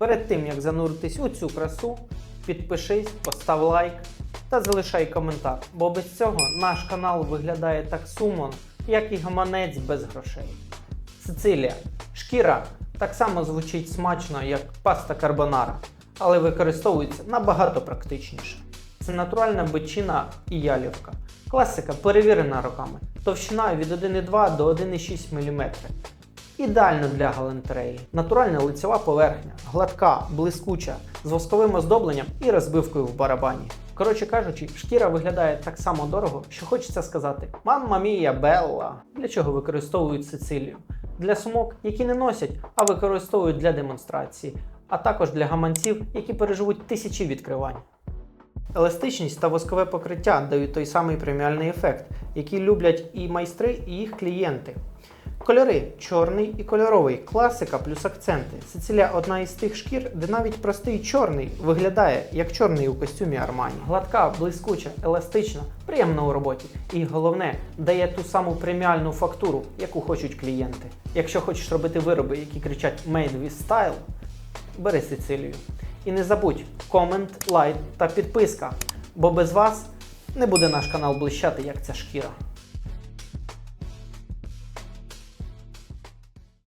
Перед тим як зануритись у цю красу, підпишись, постав лайк та залишай коментар, бо без цього наш канал виглядає так сумно, як і гаманець без грошей. Сицилія. Шкіра так само звучить смачно, як паста карбонара, але використовується набагато практичніше. Це натуральна бичина і ялівка. Класика перевірена роками. Товщина від 1,2 до 1,6 мм. Ідеально для галантереї. Натуральна лицева поверхня, гладка, блискуча, з восковим оздобленням і розбивкою в барабані. Коротше кажучи, шкіра виглядає так само дорого, що хочеться сказати: Мамма мія Белла! Для чого використовують Сицилію? Для сумок, які не носять, а використовують для демонстрації, а також для гаманців, які переживуть тисячі відкривань. Еластичність та воскове покриття дають той самий преміальний ефект, який люблять і майстри, і їх клієнти. Кольори чорний і кольоровий, класика плюс акценти. Сицилія одна із тих шкір, де навіть простий чорний виглядає як чорний у костюмі Армані. Гладка, блискуча, еластична, приємна у роботі. І головне, дає ту саму преміальну фактуру, яку хочуть клієнти. Якщо хочеш робити вироби, які кричать Made with Style, бери Сицилію. І не забудь комент, лайк та підписка, бо без вас не буде наш канал блищати, як ця шкіра.